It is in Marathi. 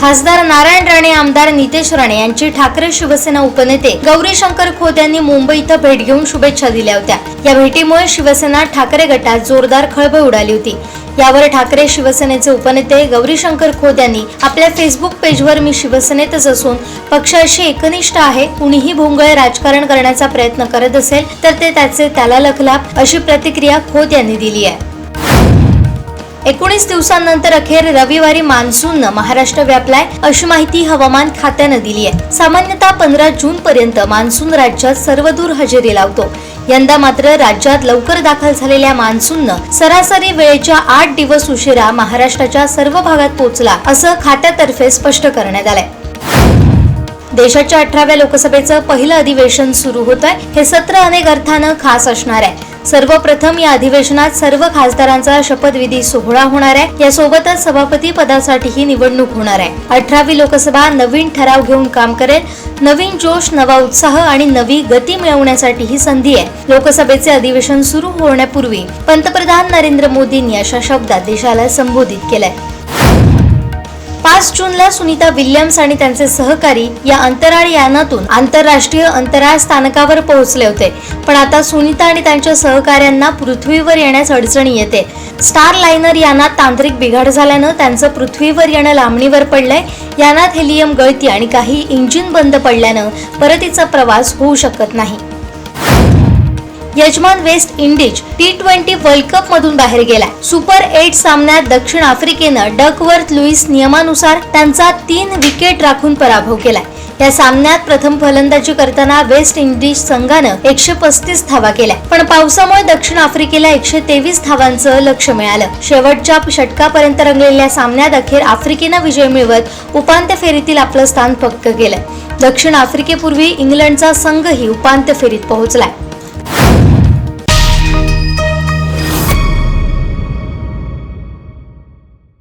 खासदार नारायण राणे आमदार नितेश राणे यांची ठाकरे शिवसेना उपनेते गौरी शंकर खोत यांनी मुंबई इथं भेट घेऊन शुभेच्छा दिल्या होत्या. या भेटीमुळे शिवसेना ठाकरे गटात जोरदार खळबळ उडाली होती. यावर ठाकरे शिवसेनेचे उपनेते गौरी शंकर खोत यांनी आपल्या फेसबुक पेजवर मी शिवसेनेतच असून पक्षाशी एकनिष्ठ आहे कुणीही भोंगळे राजकारण करण्याचा प्रयत्न करत असेल तर ते त्याचे त्याला लखलाप अशी प्रतिक्रिया खोत यांनी दिली आहे. एकोणीस दिवसांनंतर अखेर रविवारी मान्सूननं महाराष्ट्र व्यापलाय अशी माहिती हवामान खात्यानं दिली आहे. सामान्यतः पंधरा जून पर्यंत मान्सून राज्यात सर्वदूर हजेरी लावतो. यंदा मात्र राज्यात लवकर दाखल झालेल्या मान्सूननं सरासरी वेळेच्या आठ दिवस उशिरा महाराष्ट्राच्या सर्व भागात पोहोचला असं खात्यातर्फे स्पष्ट करण्यात आलंय. देशाच्या अठराव्या लोकसभेचं पहिलं अधिवेशन सुरू होत आहे हे सत्र अनेक अर्थानं खास असणार आहे. सर्वप्रथम या अधिवेशनात सर्व खासदारांचा शपथविधी सोहळा होणार आहे. यासोबतच सभापती पदासाठीही निवडणूक होणार आहे. अठरावी लोकसभा नवीन ठराव घेऊन काम करेल. नवीन जोश नवा उत्साह आणि नवी गती मिळवण्यासाठी ही संधी आहे. लोकसभेचे अधिवेशन सुरू होण्यापूर्वी पंतप्रधान नरेंद्र मोदींनी अशा शब्दात देशाला संबोधित केलंय. पाच जूनला सुनीता विल्यम्स आणि त्यांचे सहकारी या अंतराळ यानातून आंतरराष्ट्रीय अंतराळ स्थानकावर पोहोचले होते. पण आता सुनीता आणि त्यांच्या सहकाऱ्यांना पृथ्वीवर येण्यास अडचणी येते. स्टार लायनर यानात तांत्रिक बिघाड झाल्यानं त्यांचं पृथ्वीवर येणं लांबणीवर पडलंय. यानात हेलियम गळती आणि काही इंजिन बंद पडल्यानं परतीचा प्रवास होऊ शकत नाही. यजमान West Indies T twenty World Cup मधून बाहेर गेलाय. सुपर एट सामन्यात दक्षिण आफ्रिकेनं डकवर्थ लुईस नियमानुसार त्यांचा तीन विकेट राखून पराभव केलाय. या सामन्यात प्रथम फलंदाजी करताना वेस्ट इंडिज संघानं एकशे पस्तीस धावा केल्या. पण पावसामुळे दक्षिण आफ्रिकेला एकशे तेवीस धावांचं लक्ष मिळालं. शेवटच्या षटकापर्यंत रंगलेल्या सामन्यात अखेर आफ्रिकेनं विजय मिळवत उपांत्य फेरीतील आपलं स्थान पक्क केलं दक्षिण आफ्रिकेपूर्वी इंग्लंडचा संघही उपांत्य फेरीत पोहोचलाय.